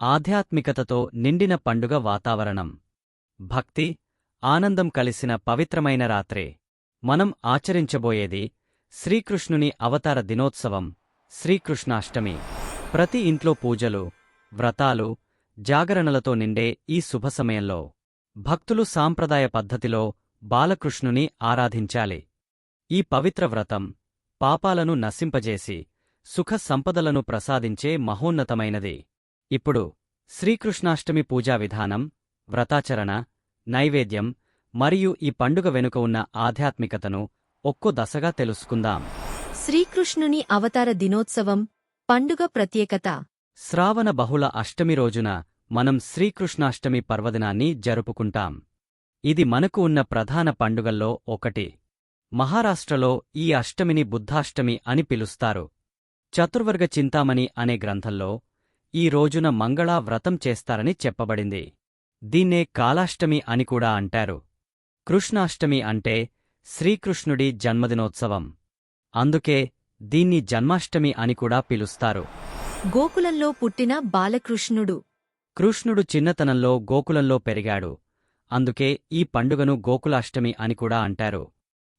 ఆధ్యాత్మికతతో నిండిన పండుగ వాతావరణం. భక్తి ఆనందం కలిసిన పవిత్రమైన రాత్రే. మనం ఆచరించబోయేది శ్రీకృష్ణుని అవతార దినోత్సవం శ్రీకృష్ణాష్టమి. ప్రతి ఇంట్లో పూజలు వ్రతాలు జాగరణలతో నిండే ఈ శుభ సమయంలో భక్తులు సాంప్రదాయ పద్ధతిలో బాలకృష్ణుని ఆరాధించాలి. ఈ పవిత్ర వ్రతం పాపాలను నశింపజేసి సుఖ సంపదలను ప్రసాదించే మహోన్నతమైనది. ఇప్పుడు శ్రీకృష్ణాష్టమి పూజా విధానం వ్రతాచరణ నైవేద్యం మరియు ఈ పండుగ వెనుక ఉన్న ఆధ్యాత్మికతను ఒక్కో దశగా తెలుసుకుందాం. శ్రీకృష్ణుని అవతార దినోత్సవం పండుగ ప్రత్యేకత. శ్రావణ బహుళ అష్టమి రోజున మనం శ్రీకృష్ణాష్టమి పర్వదినాన్ని జరుపుకుంటాం. ఇది మనకు ఉన్న ప్రధాన పండుగల్లో ఒకటి. మహారాష్ట్రలో ఈ అష్టమిని బుద్ధాష్టమి అని పిలుస్తారు. చతుర్వర్గ చింతామణి అనే గ్రంథంలో ఈ రోజున మంగళా వ్రతం చేస్తారని చెప్పబడింది. దీన్నే కాలాష్టమి అని కూడా అంటారు. కృష్ణాష్టమి అంటే శ్రీకృష్ణుడి జన్మదినోత్సవం. అందుకే దీన్ని జన్మాష్టమి అని కూడా పిలుస్తారు. గోకులంలో పుట్టిన బాలకృష్ణుడు. కృష్ణుడు చిన్నతనంలో గోకులంలో పెరిగాడు. అందుకే ఈ పండుగను గోకులాష్టమి అని కూడా అంటారు.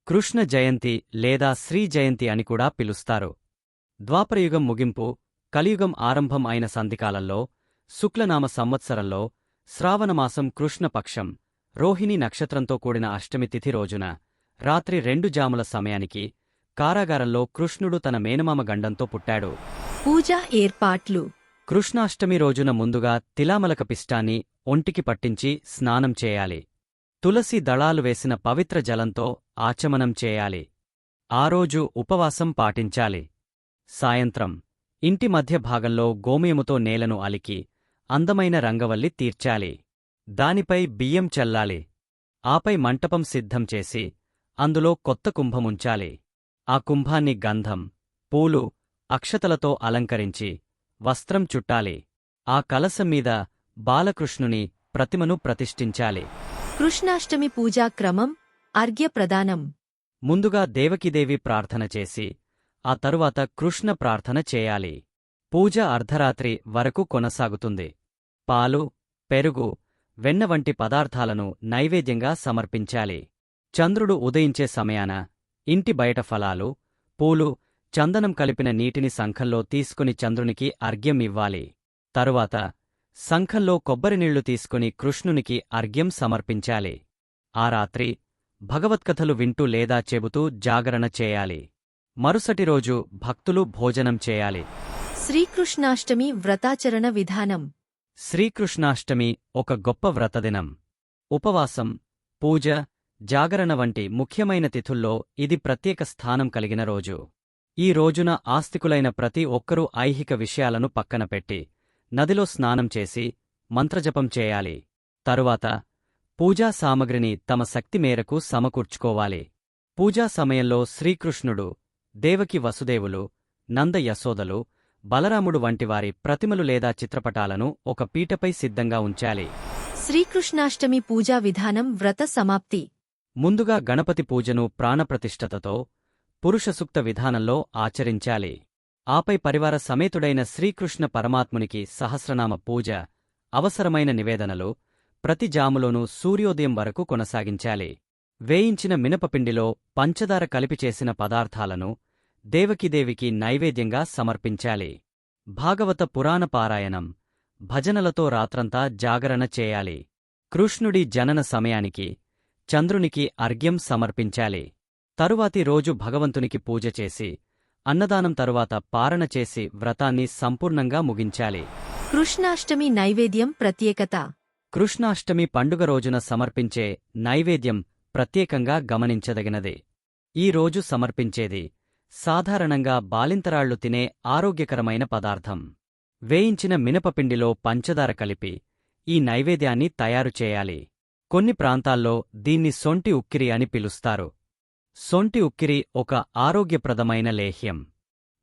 కృష్ణ జయంతి లేదా శ్రీ జయంతి అని కూడా పిలుస్తారు. ద్వాపరయుగం ముగింపు కలియుగం ఆరంభం అయిన సంధికాలంలో శుక్లనామ సంవత్సరంలో శ్రావణమాసం కృష్ణపక్షం రోహిణి నక్షత్రంతో కూడిన అష్టమి తిథి రోజున రాత్రి రెండు జాముల సమయానికి కారాగారంలో కృష్ణుడు తన మేనమామ గండంతో పుట్టాడు. పూజా ఏర్పాట్లు. కృష్ణాష్టమి రోజున ముందుగా తిలామలక పిష్టాన్ని ఒంటికి పట్టించి స్నానం చేయాలి. తులసి దళాలు వేసిన పవిత్ర జలంతో ఆచమనం చేయాలి. ఆ రోజు ఉపవాసం పాటించాలి. సాయంత్రం ఇంటి మధ్య భాగంలో గోమయముతో నేలను అలికి అందమైన రంగవల్లి తీర్చాలి. దానిపై బియ్యం చల్లాలి. ఆపై మంటపం సిద్ధం చేసి అందులో కొత్త కుంభముంచాలి. ఆ కుంభాన్ని గంధం పూలు అక్షతలతో అలంకరించి వస్త్రం చుట్టాలి. ఆ కలశం మీద బాలకృష్ణుని ప్రతిమను ప్రతిష్ఠించాలి. కృష్ణాష్టమి పూజా క్రమం అర్ఘ్య ప్రదానం ముందుగా దేవకీదేవి ప్రార్థన చేసి ఆ తరువాత కృష్ణ ప్రార్థన చేయాలి. పూజ అర్ధరాత్రి వరకు కొనసాగుతుంది. పాలు పెరుగు వెన్న వంటి పదార్థాలను నైవేద్యంగా సమర్పించాలి. చంద్రుడు ఉదయించే సమయాన ఇంటి బయట ఫలాలు పూలు చందనం కలిపిన నీటిని సంఖంలో తీసుకుని చంద్రునికి అర్ఘ్యం ఇవ్వాలి. తరువాత సంఖంలో కొబ్బరి నీళ్ళు తీసుకుని కృష్ణునికి అర్ఘ్యం సమర్పించాలి. ఆ రాత్రి భగవత్కథలు వింటూ లేదా చెబుతూ జాగరణ చేయాలి. మరుసటి రోజు భక్తులు భోజనం చేయాలి. శ్రీకృష్ణాష్టమి వ్రతాచరణ విధానం. శ్రీకృష్ణాష్టమి ఒక గొప్ప వ్రతదినం. ఉపవాసం పూజ జాగరణ వంటి ముఖ్యమైన తిథుల్లో ఇది ప్రత్యేక స్థానం కలిగిన రోజు. ఈ రోజున ఆస్తికులైన ప్రతి ఒక్కరూ ఐహిక విషయాలను పక్కన పెట్టి నదిలో స్నానం చేసి మంత్రజపం చేయాలి. తరువాత పూజా సామగ్రిని తమ శక్తి మేరకు సమకూర్చుకోవాలి. పూజా సమయంలో శ్రీకృష్ణుడు దేవకి వసుదేవులు నంద యశోదలు బలరాముడు వంటివారి ప్రతిమలు లేదా చిత్రపటాలను ఒక పీటపై సిద్ధంగా ఉంచాలి. శ్రీకృష్ణాష్టమి పూజా విధానం వ్రత సమాప్తి. ముందుగా గణపతి పూజను ప్రాణప్రతిష్ఠతతో పురుషసూక్త విధానంలో ఆచరించాలి. ఆపై పరివార సమేతుడైన శ్రీకృష్ణ పరమాత్మునికి సహస్రనామ పూజ అవసరమైన నివేదనలు ప్రతి జాములోనూ సూర్యోదయం వరకు కొనసాగించాలి. వేయించిన మినపపిండిలో పంచదార కలిపి చేసిన పదార్థాలను దేవకిదేవికి నైవేద్యంగా సమర్పించాలి. భాగవత పురాణ పారాయణం. భజనలతో రాత్రంతా జాగరణ చేయాలి. కృష్ణుడి జనన సమయానికి చంద్రునికి అర్ఘ్యం సమర్పించాలి. తరువాతి రోజు భగవంతునికి పూజ చేసి అన్నదానం తరువాత పారణ చేసి వ్రతాన్ని సంపూర్ణంగా ముగించాలి. కృష్ణాష్టమి నైవేద్యం ప్రత్యేకత. కృష్ణాష్టమి పండుగ రోజున సమర్పించే నైవేద్యం ప్రత్యేకంగా గమనించదగినది. ఈ రోజు సమర్పించేది సాధారణంగా బాలింతరాళ్ళు తినే ఆరోగ్యకరమైన పదార్థం. వేయించిన మినపపిండిలో పంచదార కలిపి ఈ నైవేద్యాన్ని తయారు చేయాలి. కొన్ని ప్రాంతాల్లో దీన్ని సొంటి ఉక్కిరి అని పిలుస్తారు. సొంటి ఉక్కిరి ఒక ఆరోగ్యప్రదమైన లేహ్యం.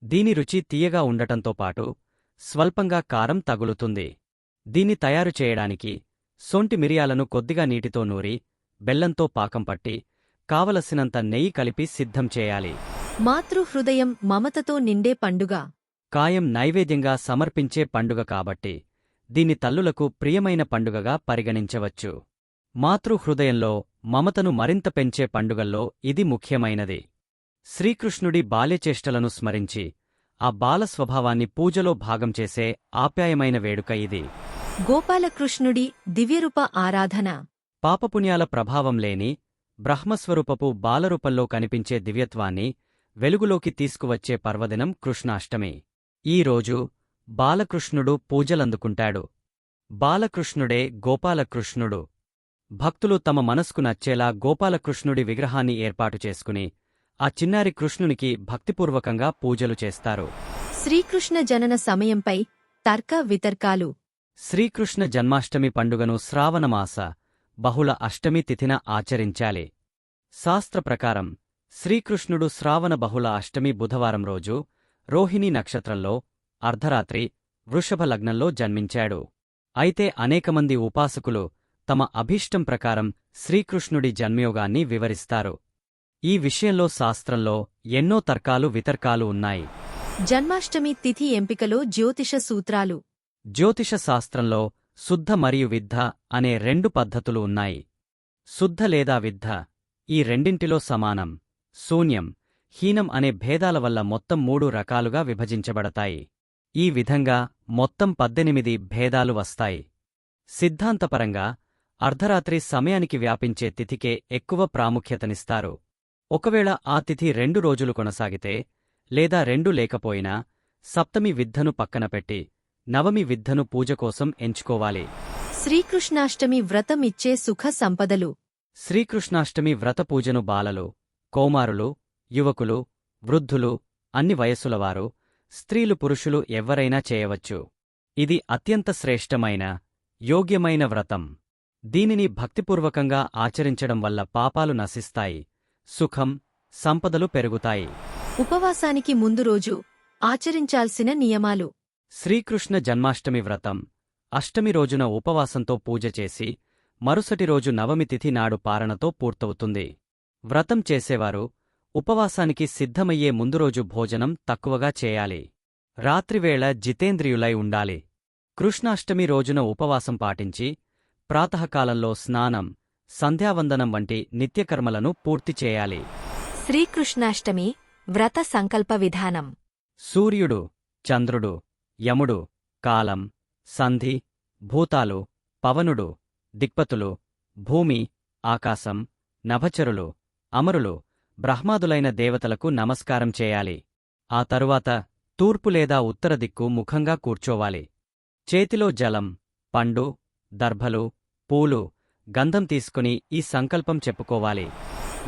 దీని రుచి తీయగా ఉండటంతో పాటు స్వల్పంగా కారం తగులుతుంది. దీన్ని తయారు చేయడానికి సొంటి మిరియాలను కొద్దిగా నీటితో నూరి బెల్లంతో పాకం పట్టి కావలసినంత నెయ్యి కలిపి సిద్ధం చేయాలి. మాతృహృదయం మమతతో నిండే పండుగ. కాయం నైవేద్యంగా సమర్పించే పండుగ కాబట్టి దీన్ని తల్లులకు ప్రియమైన పండుగగా పరిగణించవచ్చు. మాతృహృదయంలో మమతను మరింత పెంచే పండుగల్లో ఇది ముఖ్యమైనది. శ్రీకృష్ణుడి బాల్యచేష్టలను స్మరించి ఆ బాల స్వభావాన్ని పూజలో భాగం చేసే ఆప్యాయమైన వేడుక ఇది. గోపాలకృష్ణుడి దివ్యరూప ఆరాధన. పాపపుణ్యాల ప్రభావం లేని బ్రహ్మస్వరూపపు బాలరూపంలో కనిపించే దివ్యత్వాన్ని వెలుగులోకి తీసుకువచ్చే పర్వదినం కృష్ణాష్టమి. ఈ రోజు బాలకృష్ణుడు పూజలందుకుంటాడు. బాలకృష్ణుడే గోపాలకృష్ణుడు. భక్తులు తమ మనస్కు నచ్చేలా గోపాలకృష్ణుడి విగ్రహాన్ని ఏర్పాటు చేసుకుని ఆ చిన్నారి కృష్ణునికి భక్తిపూర్వకంగా పూజలు చేస్తారు. శ్రీకృష్ణ జనన సమయంపై తర్క వితర్కాలు. శ్రీకృష్ణ జన్మాష్టమి పండుగను శ్రావణమాస బహుళ అష్టమి తిథిన ఆచరించాలి. శాస్త్ర ప్రకారం శ్రీకృష్ణుడు శ్రావణ బహుళ అష్టమి బుధవారం రోజు రోహిణీ నక్షత్రంలో అర్ధరాత్రి వృషభ లగ్నంలో జన్మించాడు. అయితే అనేకమంది ఉపాసకులు తమ అభీష్టం ప్రకారం శ్రీకృష్ణుడి జన్మయోగాన్ని వివరిస్తారు. ఈ విషయంలో శాస్త్రంలో ఎన్నో తర్కాలు వితర్కాలు ఉన్నాయి. జన్మాష్టమి తిథి ఎంపికలో జ్యోతిష సూత్రాలు. జ్యోతిష శాస్త్రంలో శుద్ధ మరియు విద్ధ అనే రెండు పద్ధతులు ఉన్నాయి. శుద్ధ లేదా విద్ధ ఈ రెండింటిలో సమానం. శూన్యం హీనం అనే భేదాల వల్ల మొత్తం మూడు రకాలుగా విభజించబడతాయి. ఈ విధంగా మొత్తం పద్దెనిమిది భేదాలు వస్తాయి. సిద్ధాంతపరంగా అర్ధరాత్రి సమయానికి వ్యాపించే తిథికే ఎక్కువ ప్రాముఖ్యతనిస్తారు. ఒకవేళ ఆ తిథి రెండు రోజులు కొనసాగితే లేదా రెండు లేకపోయినా సప్తమి విద్ధను పక్కన పెట్టి నవమి విద్ధను పూజ కోసం ఎంచుకోవాలి. శ్రీకృష్ణాష్టమి వ్రతం ఇచ్చే సుఖ సంపదలు. శ్రీకృష్ణాష్టమి వ్రత పూజను బాలలు కౌమారులు యువకులు వృద్ధులు అన్ని వయస్సులవారు స్త్రీలు పురుషులు ఎవ్వరైనా చేయవచ్చు. ఇది అత్యంత శ్రేష్టమైన యోగ్యమైన వ్రతం. దీనిని భక్తిపూర్వకంగా ఆచరించడం వల్ల పాపాలు నశిస్తాయి సుఖం సంపదలు పెరుగుతాయి. ఉపవాసానికి ముందు రోజు ఆచరించాల్సిన నియమాలు. శ్రీకృష్ణ జన్మాష్టమి వ్రతం. అష్టమి రోజున ఉపవాసంతో పూజ చేసి మరుసటి రోజు నవమి తిథి నాడు పారణతో పూర్తవుతుంది. వ్రతం చేసేవారు ఉపవాసానికి సిద్ధమయ్యే ముందు రోజు భోజనం తక్కువగా చేయాలి. రాత్రివేళ జితేంద్రియులై ఉండాలి. కృష్ణాష్టమి రోజున ఉపవాసం పాటించి ప్రాతకాలంలో స్నానం సంధ్యావందనం వంటి నిత్యకర్మలను పూర్తి చేయాలి. శ్రీకృష్ణాష్టమి వ్రత సంకల్ప విధానం. సూర్యుడు చంద్రుడు యముడు కాలం సంధి భూతాలు పవనుడు దిక్పతులు భూమి ఆకాశం నభచరులు అమరులు బ్రహ్మాదులైన దేవతలకు నమస్కారం చేయాలి. ఆ తరువాత తూర్పు లేదా ఉత్తర దిక్కు ముఖంగా కూర్చోవాలి. చేతిలో జలం పండు దర్భలు పూలు గంధం తీసుకుని ఈ సంకల్పం చెప్పుకోవాలి.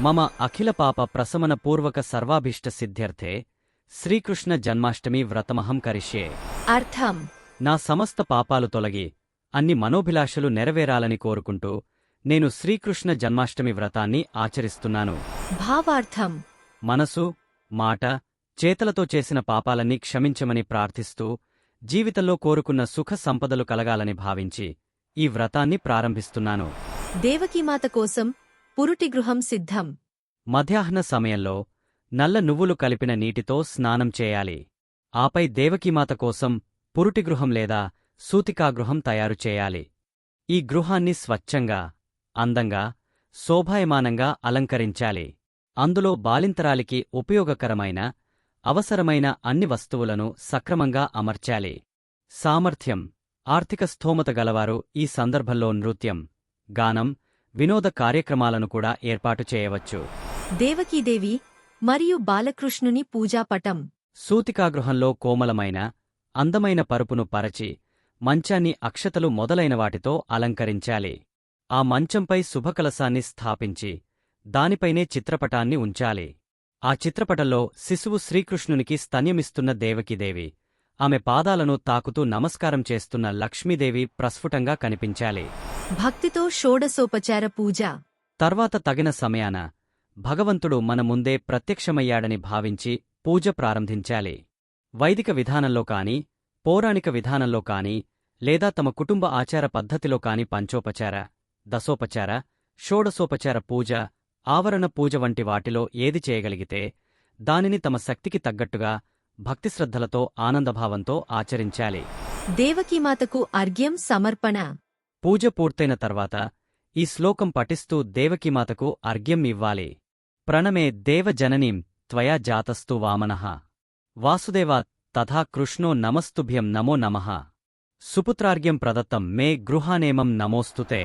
మమ అఖిల పాప ప్రశమన పూర్వక సర్వాభీష్ట సిద్ధ్యర్థే శ్రీకృష్ణ జన్మాష్టమి వ్రతమహం కరిష్యే. అర్థం. నా సమస్త పాపాలు తొలగి అన్ని మనోభిలాషలు నెరవేరాలని కోరుకుంటూ నేను శ్రీకృష్ణ జన్మాష్టమి వ్రతాన్ని ఆచరిస్తున్నాను. భావార్థం. మనసు మాట చేతలతో చేసిన పాపాలన్నీ క్షమించమని ప్రార్థిస్తూ జీవితంలో కోరుకున్న సుఖ సంపదలు కలగాలని భావించి ఈ వ్రతాన్ని ప్రారంభిస్తున్నాను. దేవకీమాత కోసం పురుటి గృహం సిద్ధం. మధ్యాహ్న సమయంలో నల్ల నువ్వులు కలిపిన నీటితో స్నానం చేయాలి. ఆపై దేవకీమాత కోసం పురుటి గృహం లేదా సూతికాగృహం తయారు చేయాలి. ఈ గృహాన్ని స్వచ్ఛంగా అందంగా శోభాయమానంగా అలంకరించాలి. అందులో బాలింతరాలికి ఉపయోగకరమైన అవసరమైన అన్ని వస్తువులను సక్రమంగా అమర్చాలి. సామర్థ్యం ఆర్థిక స్థోమత గలవారు ఈ సందర్భంలో నృత్యం గానం వినోద కార్యక్రమాలను కూడా ఏర్పాటు చేయవచ్చు. దేవకీదేవి మరియు బాలకృష్ణుని పూజాపటం. సూతికాగృహంలో కోమలమైన అందమైన పరుపును పరచి మంచాన్ని అక్షతలు మొదలైన వాటితో అలంకరించాలి. ఆ మంచంపై శుభకలశాన్ని స్థాపించి దానిపైనే చిత్రపటాన్ని ఉంచాలి. ఆ చిత్రపటంలో శిశువు శ్రీకృష్ణునికి స్తన్యమిస్తున్న దేవకీదేవి ఆమె పాదాలను తాకుతూ నమస్కారం చేస్తున్న లక్ష్మీదేవి ప్రస్ఫుటంగా కనిపించాలి. భక్తితో షోడసోపచార పూజ. తర్వాత తగిన సమయాన భగవంతుడు మన ముందే ప్రత్యక్షమయ్యాడని భావించి పూజ ప్రారంభించాలి. వైదిక విధానంలో కాని పౌరాణిక విధానంలో కాని లేదా తమ కుటుంబ ఆచార పద్ధతిలో కాని పంచోపచార. దశోపచార షోడసోపచార పూజ ఆవరణ పూజ వంటి వాటిలో ఏది చేయగలిగితే దానిని తమ శక్తికి తగ్గట్టుగా భక్తిశ్రద్ధలతో ఆనందభావంతో ఆచరించాలి. దేవకీమాతకు అర్ఘ్యం సమర్పణ. పూజ పూర్తయిన తర్వాత ఈ శ్లోకం పఠిస్తూ దేవకీమాతకు అర్ఘ్యం ఇవ్వాలి. ప్రణమే దేవజననీం త్వయా జాతస్తు వామనః. వాసుదేవ తథా కృష్ణో నమస్తుభ్యం నమో నమః. సుపుత్రార్ఘ్యం ప్రదత్తం మే గృహానేమం నమోస్తుతే.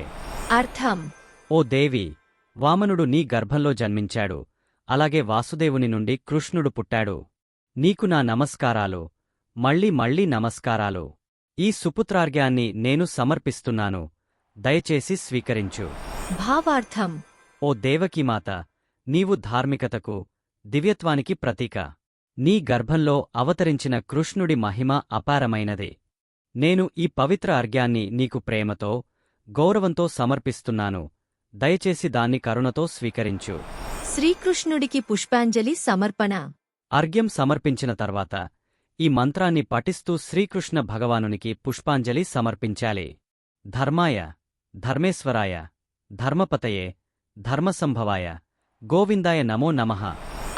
అర్థం. ఓ దేవి వామనుడు నీ గర్భంలో జన్మించాడు. అలాగే వాసుదేవుని నుండి కృష్ణుడు పుట్టాడు. నీకు నా నమస్కారాలు. మళ్ళీ మళ్ళీ నమస్కారాలు. ఈ సుపుత్రార్ఘ్యాన్ని నేను సమర్పిస్తున్నాను. దయచేసి స్వీకరించు. భావార్థం. ఓ దేవకీమాత నీవు ధార్మికతకు దివ్యత్వానికి ప్రతీక. నీ గర్భంలో అవతరించిన కృష్ణుడి మహిమ అపారమైనది. నేను ఈ పవిత్ర అర్ఘ్యాన్ని నీకు ప్రేమతో గౌరవంతో సమర్పిస్తున్నాను. దయచేసి దాన్ని కరుణతో స్వీకరించు. శ్రీకృష్ణుడికి పుష్పాంజలి సమర్పణ. అర్ఘ్యం సమర్పించిన తర్వాత ఈ మంత్రాన్ని పఠిస్తూ శ్రీకృష్ణ భగవానునికి పుష్పాంజలి సమర్పించాలి. ధర్మాయ ధర్మేశ్వరాయ ధర్మపతయే ధర్మసంభవాయ గోవిందాయ నమో నమః.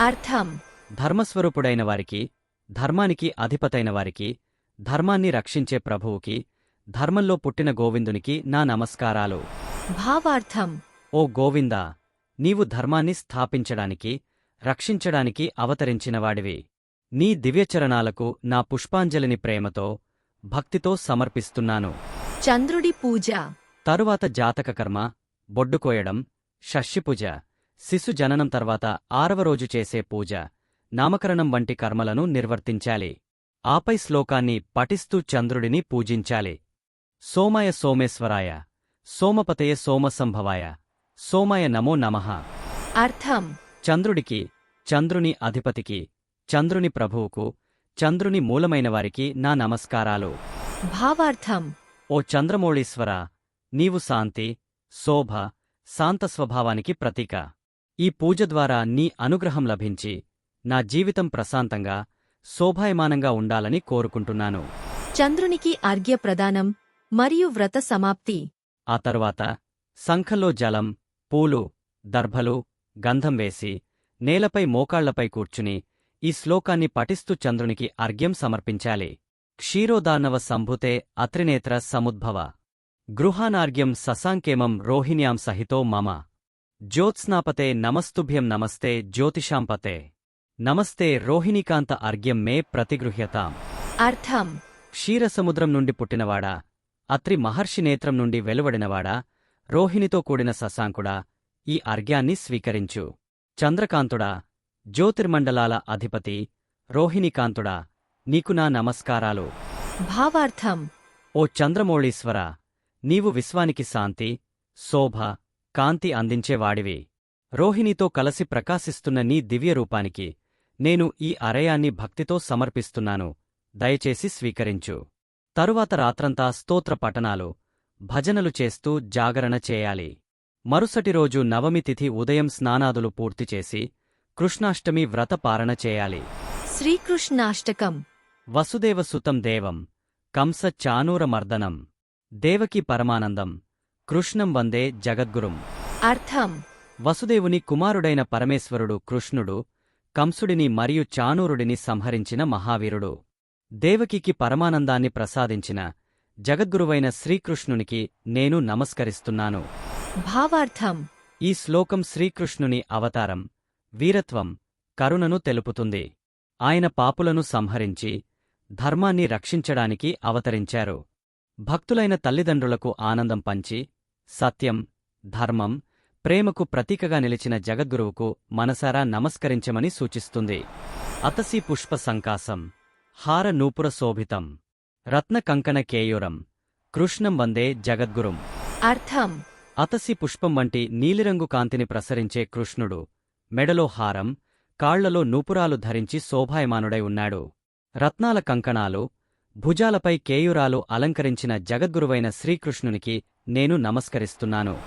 అర్థం. ధర్మస్వరూపుడైన వారికి ధర్మానికి అధిపతైన వారికి ధర్మాన్ని రక్షించే ప్రభువుకి ధర్మంలో పుట్టిన గోవిందునికి నా నమస్కారాలు. భావార్థం. ఓ గోవిందా నీవు ధర్మాన్ని స్థాపించడానికి రక్షించడానికి అవతరించినవాడివి. నీ దివ్యచరణాలకు నా పుష్పాంజలిని ప్రేమతో భక్తితో సమర్పిస్తున్నాను. చంద్రుడి పూజ. తరువాత జాతక కర్మ బొడ్డుకోయడం షష్ఠిపూజ శిశు జననం తర్వాత ఆరవ రోజు చేసే పూజ నామకరణం వంటి కర్మలను నిర్వర్తించాలి. ఆపై శ్లోకాన్ని పఠిస్తూ చంద్రుడిని పూజించాలి. సోమాయ సోమేశ్వరాయ సోమపతయ సోమసంభవాయ సోమాయ నమో నమః. అర్థం. చంద్రుడికి చంద్రుని అధిపతికి చంద్రుని ప్రభువుకు చంద్రుని మూలమైన వారికి నా నమస్కారాలు. భావార్థం. ఓ చంద్రమౌళీశ్వర నీవు శాంతి శోభ శాంత స్వభావానికి ప్రతీక. ఈ పూజ ద్వారా నీ అనుగ్రహం లభించి నా జీవితం ప్రశాంతంగా శోభాయమానంగా ఉండాలని కోరుకుంటున్నాను. చంద్రునికి అర్ఘ్య ప్రదానం మరియు వ్రత సమాప్తి. ఆ తరువాత శంఖంలో జలం పూలు దర్భలు గంధం వేసి నేలపై మోకాళ్ళపై కూర్చుని ఈ శ్లోకాన్ని పఠిస్తూ చంద్రునికి అర్ఘ్యం సమర్పించాలి. క్షీరోదానవ సంభుతే అత్రినేత్ర సముద్భవ. గృహానార్ఘ్యం ససాంకేమం రోహిణ్యాం సహితో మమ. జ్యోత్స్నాపతే నమస్తుభ్యం నమస్తే జ్యోతిషాంపతే. నమస్తే రోహిణీకాంత అర్ఘ్యం మే ప్రతిగృహ్యతాం. అర్థం. క్షీరసముద్రం నుండి పుట్టినవాడా? అత్రి మహర్షి నేత్రం నుండి వెలువడినవాడా? రోహిణితో కూడిన శశాంకుడా ఈ అర్ఘ్యాన్ని స్వీకరించు. చంద్రకాంతుడా జ్యోతిర్మండలాల అధిపతి రోహిణీకాంతుడా నీకు నా నమస్కారాలు. భావార్థం. ఓ చంద్రమౌళీశ్వర నీవు విశ్వానికి శాంతి శోభ కాంతి అందించేవాడివి. రోహిణితో కలసి ప్రకాశిస్తున్న నీ దివ్యరూపానికి నేను ఈ అరయాన్ని భక్తితో సమర్పిస్తున్నాను. దయచేసి స్వీకరించు. తరువాత రాత్రంతా స్తోత్ర పఠనాలు భజనలు చేస్తూ జాగరణ చేయాలి. మరుసటి రోజు నవమి తిథి ఉదయం స్నానాదులు పూర్తి చేసి కృష్ణాష్టమి వ్రత పారణ చేయాలి. శ్రీకృష్ణాష్టకం. వసుదేవసుతం దేవం కంస చానూరమర్దనం దేవకి పరమానందం కృష్ణం వందే జగద్గురుం. అర్థం. వసుదేవుని కుమారుడైన పరమేశ్వరుడు కృష్ణుడు కంసుడిని మరియు చానూరుడిని సంహరించిన మహావీరుడు. దేవకికి పరమానందాన్ని ప్రసాదించిన జగద్గురువైన శ్రీకృష్ణునికి నేను నమస్కరిస్తున్నాను. భావార్థం. ఈ శ్లోకం శ్రీకృష్ణుని అవతారం వీరత్వం కరుణను తెలుపుతుంది. ఆయన పాపులను సంహరించి ధర్మాన్ని రక్షించడానికి అవతరించారు. భక్తులైన తల్లిదండ్రులకు ఆనందం పంచి సత్యం ధర్మం ప్రేమకు ప్రతీకగా నిలిచిన జగద్గురువుకు మనసారా నమస్కరించమని సూచిస్తుంది. అతసి పుష్ప సంకాసం. హార నూపుర శోభితం రత్న కంకణ కేయూరం కృష్ణం వందే జగద్గురుం అర్థం. అతసి పుష్పం వంటి నీలిరంగు కాంతిని ప్రసరించే కృష్ణుడు. మెడలో హారం కాళ్ళలో నూపురాలు ధరించి శోభాయమానుడై ఉన్నాడు. రత్నాల కంకణాలు భుజాలపై కేయురాలు అలంకరించిన జగద్గురువైన శ్రీకృష్ణునికి నేను నమస్కరిస్తున్నాను.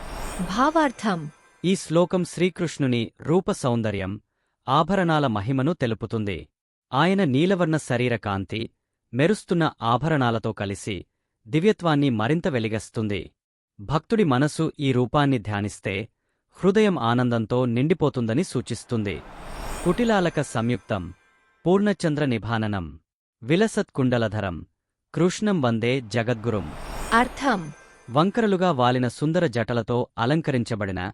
భావార్థం. ఈ శ్లోకం శ్రీకృష్ణుని రూప సౌందర్యం ఆభరణాల మహిమను తెలుపుతుంది. ఆయన నీలవర్ణ శరీర కాంతి మెరుస్తున్న ఆభరణాలతో కలిసి దివ్యత్వాన్ని మరింత వెలిగస్తుంది. భక్తుడి మనసు ఈ రూపాన్ని ధ్యానిస్తే హృదయం ఆనందంతో నిండిపోతుందని సూచిస్తుంది. కుటిలాలక సంయుక్తం పూర్ణచంద్ర నిభాననం విలసత్కుండలధరం కృష్ణం వందే జగద్గురుం. అర్థం. వంకరలుగా వాలిన సుందర జటలతో అలంకరించబడిన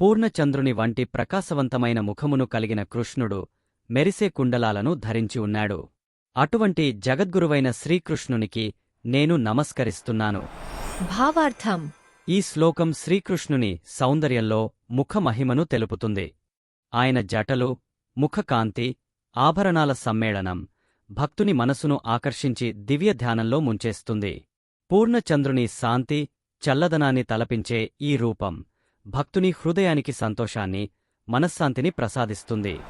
పూర్ణచంద్రుని వంటి ప్రకాశవంతమైన ముఖమును కలిగిన కృష్ణుడు మెరిసే కుండలాలను ధరించి ఉన్నాడు. అటువంటి జగద్గురువైన శ్రీకృష్ణునికి నేను నమస్కరిస్తున్నాను. భావార్థం. ఈ శ్లోకం శ్రీకృష్ణుని సౌందర్యంలో ముఖమహిమను తెలుపుతుంది. ఆయన జటలు ముఖకాంతి ఆభరణాల సమ్మేళనం భక్తుని మనసును ఆకర్షించి దివ్య ధ్యానంలో ముంచేస్తుంది. పూర్ణచంద్రుని శాంతి చల్లదనాన్ని తలపించే ఈ రూపం భక్తుని హృదయానికి సంతోషాన్ని మనశ్శాంతిని ప్రసాదిస్తుంది.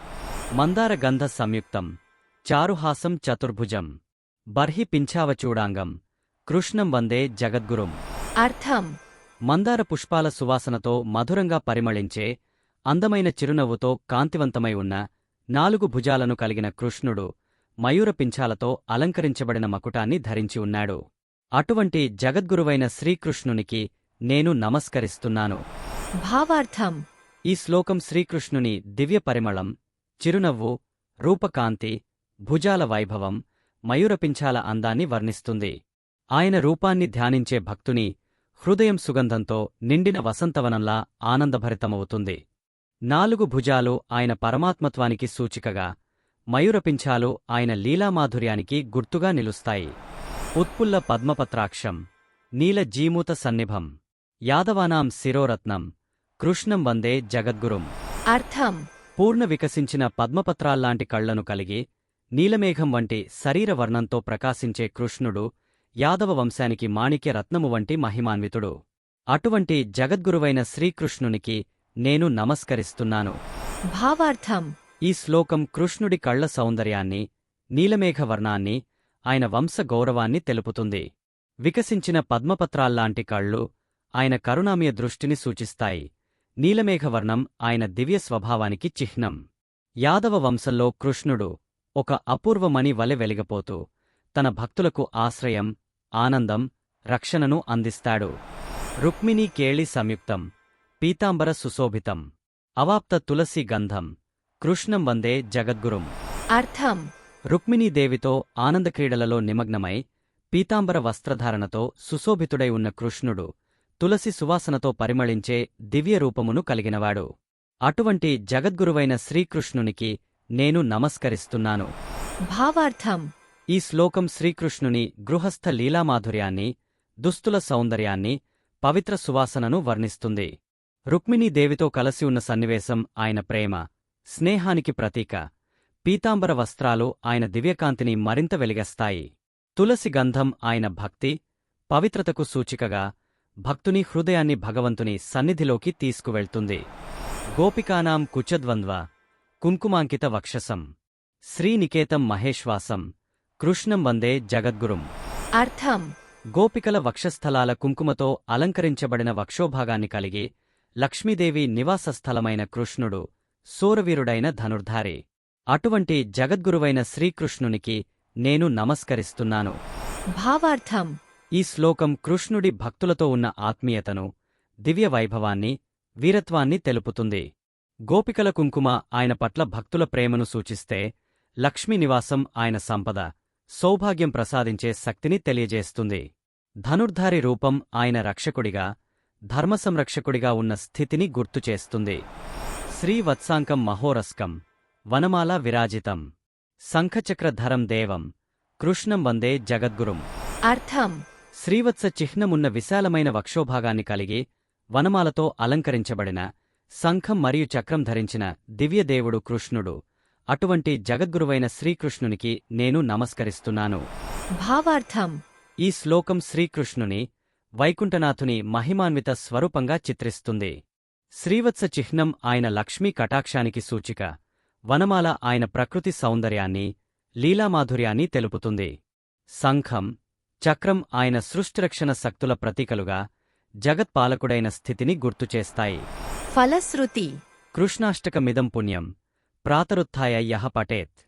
మందార గంధ సంయుక్తం చారుహాసం చతుర్భుజం బర్హి పింఛావచూడాంగం కృష్ణం వందే జగద్గురుం. అర్థం. మందార పుష్పాల సువాసనతో మధురంగా పరిమళించే అందమైన చిరునవ్వుతో కాంతివంతమై ఉన్న నాలుగు భుజాలను కలిగిన కృష్ణుడు మయూర పింఛాలతో అలంకరించబడిన మకుటాన్ని ధరించి ఉన్నాడు. అటువంటి జగద్గురువైన శ్రీకృష్ణునికి నేను నమస్కరిస్తున్నాను. భావార్థం. ఈ శ్లోకం శ్రీకృష్ణుని దివ్య పరిమళం చిరునవ్వు రూపకాంతి భుజాల వైభవం మయూరపింఛాల అందాన్ని వర్ణిస్తుంది. ఆయన రూపాన్ని ధ్యానించే భక్తుని హృదయం సుగంధంతో నిండిన వసంతవనంలా ఆనందభరితమవుతుంది. నాలుగు భుజాలు ఆయన పరమాత్మత్వానికి సూచికగా మయూరపింఛాలు ఆయన లీలామాధుర్యానికి గుర్తుగా నిలుస్తాయి. ఉత్పుల్ల పద్మపత్రాక్షం నీల జీమూత సన్నిభం యాదవానాం శిరోరత్నం కృష్ణం వందే జగద్గురుం. అర్థం. పూర్ణ వికసించిన పద్మపత్రాల్లాంటి కళ్ళను కలిగి నీలమేఘం వంటి శరీర వర్ణంతో ప్రకాశించే కృష్ణుడు యాదవ వంశానికి మాణిక్య రత్నము వంటి మహిమాన్వితుడు. అటువంటి జగద్గురువైన శ్రీకృష్ణునికి నేను నమస్కరిస్తున్నాను. భావార్థం. ఈ శ్లోకం కృష్ణుడి కళ్ళ సౌందర్యాన్ని నీలమేఘ వర్ణాన్ని ఆయన వంశ గౌరవాన్ని తెలుపుతుంది. వికసించిన పద్మపత్రాల్లాంటి కళ్ళు ఆయన కరుణామయ దృష్టిని సూచిస్తాయి. నీలమేఘవర్ణం ఆయన దివ్య స్వభావానికి చిహ్నం. యాదవ వంశంలో కృష్ణుడు ఒక అపూర్వమణి వలె వెలిగపోతూ తన భక్తులకు ఆశ్రయం ఆనందం రక్షణను అందిస్తాడు. రుక్మిణీ కేళి సంయుక్తం పీతాంబర సుశోభితం అవాప్త తులసి గంధం కృష్ణం వందే జగద్గురుం. అర్థం. రుక్మిణీదేవితో ఆనందక్రీడలలో నిమగ్నమై పీతాంబర వస్త్రధారణతో సుశోభితుడై ఉన్న కృష్ణుడు తులసి సువాసనతో పరిమళించే దివ్య రూపమును కలిగినవాడు. అటువంటి జగద్గురువైన శ్రీకృష్ణునికి నేను నమస్కరిస్తున్నాను. భావార్థం. ఈ శ్లోకం శ్రీకృష్ణుని గృహస్థ లీలామాధుర్యాన్ని దుస్తుల సౌందర్యాన్ని పవిత్ర సువాసనను వర్ణిస్తుంది. రుక్మిణీదేవితో కలసి ఉన్న సన్నివేశం ఆయన ప్రేమ స్నేహానికి ప్రతీక. పీతాంబర వస్త్రాలు ఆయన దివ్యకాంతిని మరింత వెలిగస్తాయి. తులసి గంధం ఆయన భక్తి పవిత్రతకు సూచికగా భక్తుని హృదయాన్ని భగవంతుని సన్నిధిలోకి తీసుకువెళ్తుంది. గోపికానాం కుచద్వంద్వ కుంకుమాంకిత వక్షసం శ్రీనికేతం మహేశ్వాసం కృష్ణం వందే జగద్గురుం. అర్థం. గోపికల వక్షస్థలాల కుంకుమతో అలంకరించబడిన వక్షోభాగాన్ని కలిగి లక్ష్మీదేవి నివాసస్థలమైన కృష్ణుడు సూరవీరుడైన ధనుర్ధారి. అటువంటి జగద్గురువైన శ్రీకృష్ణునికి నేను నమస్కరిస్తున్నాను. భావార్థం. ఈ శ్లోకం కృష్ణుడి భక్తులతో ఉన్న ఆత్మీయతను దివ్య వైభవాన్ని వీరత్వాన్ని తెలుపుతుంది. గోపికల కుంకుమ ఆయన పట్ల భక్తుల ప్రేమను సూచిస్తే లక్ష్మీనివాసం ఆయన సంపద సౌభాగ్యం ప్రసాదించే శక్తిని తెలియజేస్తుంది. ధనుర్ధారి రూపం ఆయన రక్షకుడిగా ధర్మసంరక్షకుడిగా ఉన్న స్థితిని గుర్తుచేస్తుంది శ్రీవత్సాంకం మహోరస్కం వనమాల విరాజితం. శంఖచక్రధరం దేవం కృష్ణం వందే జగద్గురుం. అర్థం. శ్రీవత్స చిహ్నమున్న విశాలమైన వక్షోభాగాన్ని కలిగి వనమాలతో అలంకరించబడిన శంఖం మరియు చక్రం ధరించిన దివ్యదేవుడు కృష్ణుడు. అటువంటి జగద్గురువైన శ్రీకృష్ణునికి నేను నమస్కరిస్తున్నాను. భావార్థం. ఈ శ్లోకం శ్రీకృష్ణుని వైకుంఠనాథుని మహిమాన్విత స్వరూపంగా చిత్రిస్తుంది. శ్రీవత్స చిహ్నం ఆయన లక్ష్మీ కటాక్షానికి సూచిక. వనమాల ఆయన ప్రకృతి సౌందర్యాన్ని లీలామాధుర్యాన్ని తెలుపుతుంది. శంఖం చక్రం ఆయన సృష్టిరక్షణ శక్తుల ప్రతీకలుగా జగత్పాలకుడైన స్థితిని గుర్తుచేస్తాయి. ఫలశ్రుతి. కృష్ణాష్టకమిదం పుణ్యం. ప్రాతరుత్థాయ యహ పటేత్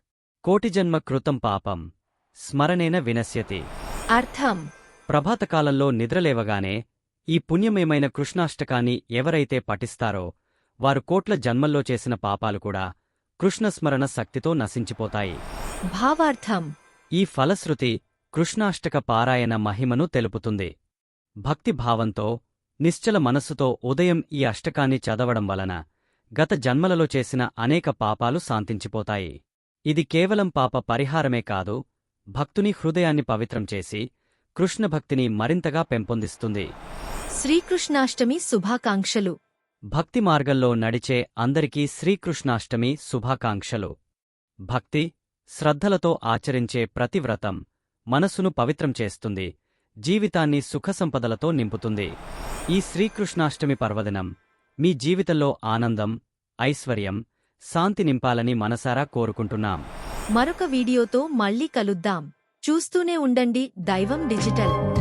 కోటిజన్మ కృతం పాపం. స్మరణేన వినశ్యతి. అర్థం. ప్రభాతకాలంలో నిద్రలేవగానే ఈ పుణ్యమేమైన కృష్ణాష్టకాన్ని ఎవరైతే పఠిస్తారో వారు కోట్ల జన్మల్లో చేసిన పాపాలు కూడా కృష్ణస్మరణ శక్తితో నశించిపోతాయి. భావార్థం. ఈ ఫలశ్రుతి కృష్ణాష్టక పారాయణ మహిమను తెలుపుతుంది. భక్తిభావంతో నిశ్చల మనస్సుతో ఉదయం ఈ అష్టకాన్ని చదవడం వలన గత జన్మలలో చేసిన అనేక పాపాలు శాంతించిపోతాయి. ఇది కేవలం పాప పరిహారమే కాదు భక్తుని హృదయాన్ని పవిత్రం చేసి కృష్ణభక్తిని మరింతగా పెంపొందిస్తుంది. శ్రీకృష్ణాష్టమి శుభాకాంక్షలు. భక్తి మార్గంలో నడిచే అందరికీ శ్రీకృష్ణాష్టమి శుభాకాంక్షలు. భక్తి శ్రద్ధలతో ఆచరించే ప్రతి వ్రతం. మనసును పవిత్రం చేస్తుంది. జీవితాన్ని సుఖసంపదలతో నింపుతుంది. ఈ శ్రీకృష్ణాష్టమి పర్వదినం. మీ జీవితంలో ఆనందం ఐశ్వర్యం శాంతి నింపాలని మనసారా కోరుకుంటున్నాం. మరొక వీడియోతో మళ్ళీ కలుద్దాం. చూస్తూనే ఉండండి దైవం డిజిటల్.